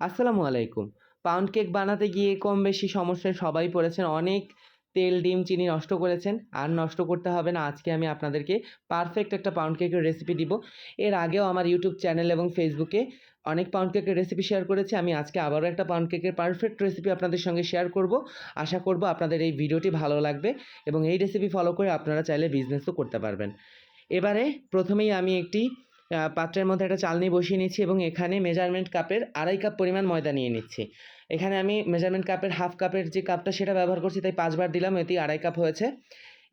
আসসালামু আলাইকুম। Pound cake বানাতে গিয়ে কম বেশি সমস্যায় সবাই পড়েছেন। অনেক তেল, ডিম, চিনি নষ্ট করেছেন। আর নষ্ট করতে হবে না। আজকে আমি আপনাদেরকে পারফেক্ট একটা পাউন্ড কেকের রেসিপি দিব। এর আগেও আমার ইউটিউব চ্যানেল এবং ফেসবুকে অনেক পাউন্ড কেকের রেসিপি শেয়ার করেছি। আমি আজকে আবারও একটা পাউন্ড কেকের পারফেক্ট রেসিপি আপনাদের সঙ্গে শেয়ার করব। আশা করব আপনাদের এই ভিডিওটি ভালো লাগবে এবং এই রেসিপি ফলো করে আপনারা চাইলে বিজনেসও করতে পারবেন। এবারে প্রথমেই আমি একটি পাত্রের মধ্যে একটা চালনি বসিয়ে নিচ্ছি এবং এখানে মেজারমেন্ট কাপের আড়াই কাপ পরিমাণ ময়দা নিয়ে নিচ্ছি। এখানে আমি মেজারমেন্ট কাপের হাফ কাপের যে কাপটা সেটা ব্যবহার করছি, তাই পাঁচবার দিলাম, এটি আড়াই কাপ হয়েছে।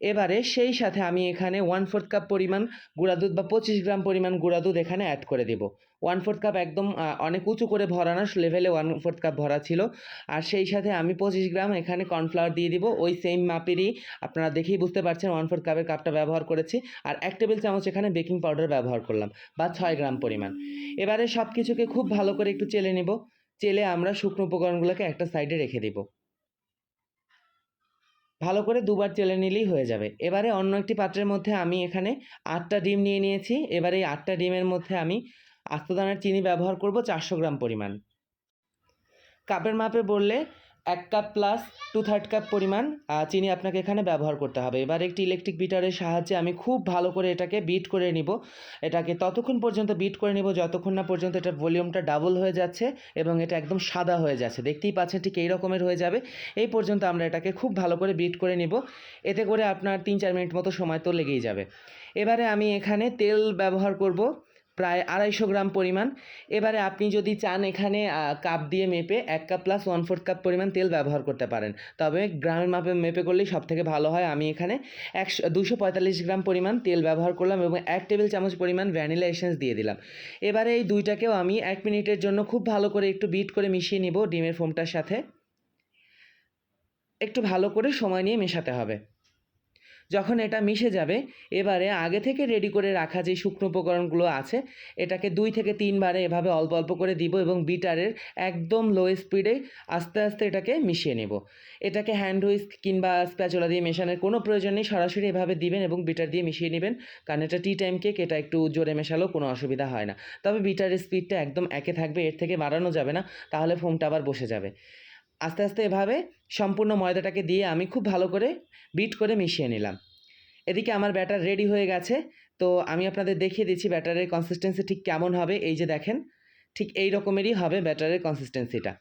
এবারে সেই সাথে আমি এখানে ওয়ান ফোর্থ কাপ পরিমাণ গুঁড়া দুধ বা পঁচিশ গ্রাম পরিমাণ গুঁড়া দুধ এখানে অ্যাড করে দেব। ওয়ান ফোর্থ কাপ একদম অনেক উঁচু করে ভরানো লেভেলে ওয়ান ফোর্থ কাপ ভরা ছিল। আর সেই সাথে আমি পঁচিশ গ্রাম এখানে কর্নফ্লাওয়ার দিয়ে দিব। ওই সেম মাপেরই আপনারা দেখেই বুঝতে পারছেন ওয়ান ফোর্থ কাপের কাপটা ব্যবহার করেছি। আর এক টেবিল চামচ এখানে বেকিং পাউডার ব্যবহার করলাম, বা ছয় গ্রাম পরিমাণ। এবারে সব কিছুকে খুব ভালো করে একটু চেলে নেব। চেলে আমরা শুকনো উপকরণগুলোকে একটা সাইডে রেখে দিব। ভালো করে দুবার চেলে নিলেই হয়ে যাবে। এবারে অন্য একটি পাত্রের মধ্যে আমি এখানে আটটা ডিম নিয়ে নিয়েছি। এবারে এই আটটা ডিমের মধ্যে আমি আস্তদানার চিনি ব্যবহার করব চারশো গ্রাম পরিমাণ। কাপের মাপে বললে এক cup plus two third cup পরিমাণ চিনি আপনাকে এখানে ব্যবহার করতে হবে। এবার একটি ইলেকট্রিক বিটারের সাহায্যে আমি খুব ভালো করে এটাকে বিট করে নিব। এটাকে ততক্ষণ পর্যন্ত বিট করে নিব, যতক্ষণ না পর্যন্ত এটা ভলিউমটা ডাবল হয়ে যাচ্ছে এবং এটা একদম সাদা হয়ে যাচ্ছে। দেখতেই পাচ্ছেন ঠিক এই রকমের হয়ে যাবে। এই পর্যন্ত আমরা এটাকে খুব ভালো করে বিট করে নিব। এতে করে আপনার তিন চার মিনিট মতো সময় তো লেগেই যাবে। এবারে আমি এখানে তেল ব্যবহার করব। প্রায় আড়াইশো গ্রাম পরিমাণ। এবারে আপনি যদি চান এখানে কাপ দিয়ে মেপে এক cup plus one fourth cup পরিমাণ তেল ব্যবহার করতে পারেন। তবে গ্রামের মাপে মেপে করলেই সব থেকে ভালো হয়। আমি এখানে একশো, দুশো পঁয়তাল্লিশ গ্রাম পরিমাণ তেল ব্যবহার করলাম এবং এক টেবিল চামচ পরিমাণ ভ্যানিলা এসেন্স দিয়ে দিলাম। এবারে এই দুইটাকেও আমি এক মিনিটের জন্য খুব ভালো করে একটু বিট করে মিশিয়ে নিব ডিমের ফোমটার সাথে। একটু ভালো করে সময় নিয়ে মেশাতে হবে। যখন এটা মিশে যাবে, এবারে আগে থেকে রেডি করে রাখা যে শুকনো উপকরণগুলো আছে, এটাকে দুই থেকে তিনবারে এভাবে অল্প অল্প করে দিব এবং বিটারের একদম লো স্পিডে আস্তে আস্তে এটাকে মিশিয়ে নেব। এটাকে হ্যান্ড হুইস্ক কিংবা স্প্যাচুলা দিয়ে মেশানোর কোনো প্রয়োজন নেই, সরাসরি এভাবে দিবেন এবং বিটার দিয়ে মিশিয়ে নেবেন, কারণ এটা টি টাইম কেক এটা একটু জোরে মেশালেও কোনো অসুবিধা হয় না। তবে বিটারের স্পিডটা একদম একে থাকবে, এর থেকে বাড়ানো যাবে না, তাহলে ফোমটা আবার বসে যাবে। আস্তে আস্তে এভাবে সম্পূর্ণ ময়দাটাকে দিয়ে আমি খুব ভালো করে বিট করে মিশিয়ে নিলাম। এদিকে আমার ব্যাটার রেডি হয়ে গেছে। তো আমি আপনাদের দেখিয়ে দিচ্ছি ব্যাটারের কনসিস্টেন্সি ঠিক কেমন হবে। এই যে দেখেন, ঠিক এই রকমেরই হবে ব্যাটারের কনসিস্টেন্সিটা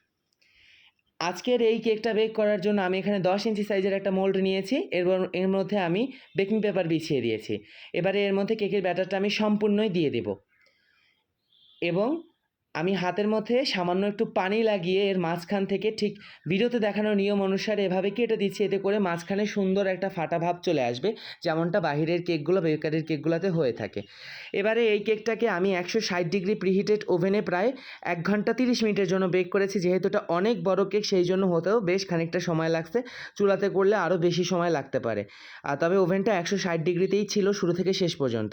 আজকের এই কেকটা বেক করার জন্য আমি এখানে দশ ইঞ্চি সাইজের একটা মোল্ড নিয়েছি। এর এর মধ্যে আমি বেকিং পেপার বিছিয়ে দিয়েছি। এবারে এর মধ্যে কেকের ব্যাটারটা আমি সম্পূর্ণই দিয়ে দেব। এবং আমি হাতের মধ্যে সামান্য একটু পানি লাগিয়ে এর মাঝখান থেকে ঠিক ভিডিওতে দেখানোর নিয়ম অনুসারে এভাবে কেটে দিচ্ছি। এতে করে মাঝখানে সুন্দর একটা ফাটা ভাব চলে আসবে, যেমনটা বাহিরের কেকগুলো, বেকারির কেকগুলোতে হয়ে থাকে। এবারে এই কেকটাকে আমি একশো ষাট ডিগ্রি প্রিহিটেড ওভেনে প্রায় এক ঘণ্টা তিরিশ মিনিটের জন্য বেক করেছি। যেহেতু এটা অনেক বড় কেক, সেই জন্য হতেও বেশ খানিকটা সময় লাগছে। চুলাতে করলে আরও বেশি সময় লাগতে পারে। আর তবে ওভেনটা একশো ষাট ডিগ্রিতেই ছিল শুরু থেকে শেষ পর্যন্ত।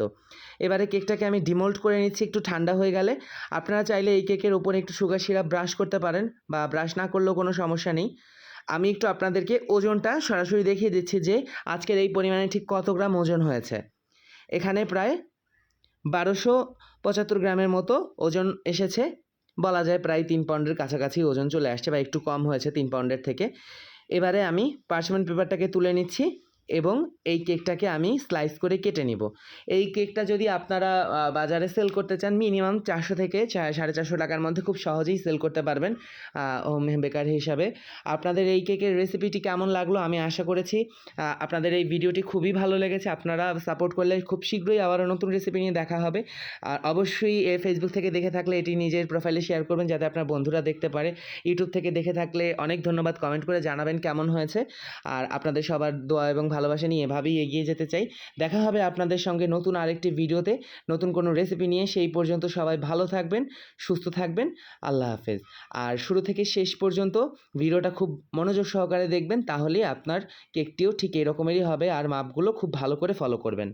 এবারে কেকটাকে আমি ডিমোল্ড করে নিচ্ছি, একটু ঠান্ডা হয়ে গেলে। আপনারা চাইলে এই কেকের ওপরে একটু সুগার সিরাপ ব্রাশ করতে পারেন বা ব্রাশ না করলেও কোনো সমস্যা নেই। আমি একটু আপনাদেরকে ওজনটা সরাসরি দেখিয়ে দিচ্ছি যে আজকের এই পরিমাণে ঠিক কত গ্রাম ওজন হয়েছে। এখানে প্রায় বারোশো পঁচাত্তর গ্রামের মতো ওজন এসেছে। বলা যায় প্রায় তিন পাউন্ডের কাছাকাছি ওজন চলে আসছে বা একটু কম হয়েছে তিন পাউন্ডের থেকে। এবারে আমি পার্চমেন্ট পেপারটাকে তুলে নিচ্ছি। এবং এই কেকটাকে আমি স্লাইস করে কেটে নিব। এই কেকটা যদি আপনারা বাজারে সেল করতে চান, মিনিমাম চারশো থেকে সাড়ে চারশো টাকার মধ্যে খুব সহজেই সেল করতে পারবেন হোম বেকার হিসাবে। আপনাদের এই কেকের রেসিপিটি কেমন লাগল আমি আশা করেছি। আপনাদের এই ভিডিওটি খুবই ভালো লেগেছে, আপনারা সাপোর্ট করলে খুব শীঘ্রই আবারও নতুন রেসিপি নিয়ে দেখা হবে। আর অবশ্যই এ ফেসবুক থেকে দেখে থাকলে এটি নিজের প্রোফাইলে শেয়ার করবেন, যাতে আপনার বন্ধুরা দেখতে পারে। ইউটিউব থেকে দেখে থাকলে অনেক ধন্যবাদ কমেন্ট করে জানাবেন কেমন হয়েছে। আর আপনাদের সবার দোয়া এবং ভালোবাসা নিয়ে এভাবেই এগিয়ে যেতে চাই। দেখা হবে আপনাদের সঙ্গে নতুন আরেকটি ভিডিওতে। নতুন কোনো রেসিপি নিয়ে সেই পর্যন্ত সবাই ভালো থাকবেন, সুস্থ থাকবেন। আল্লাহ হাফেজ। আর শুরু থেকে শেষ পর্যন্ত ভিডিওটা খুব মনোযোগ সহকারে দেখবেন, তাহলেই আপনার কেকটিও ঠিক এরকমেরই হবে আর মাপগুলো খুব ভালো করে ফলো করবেন।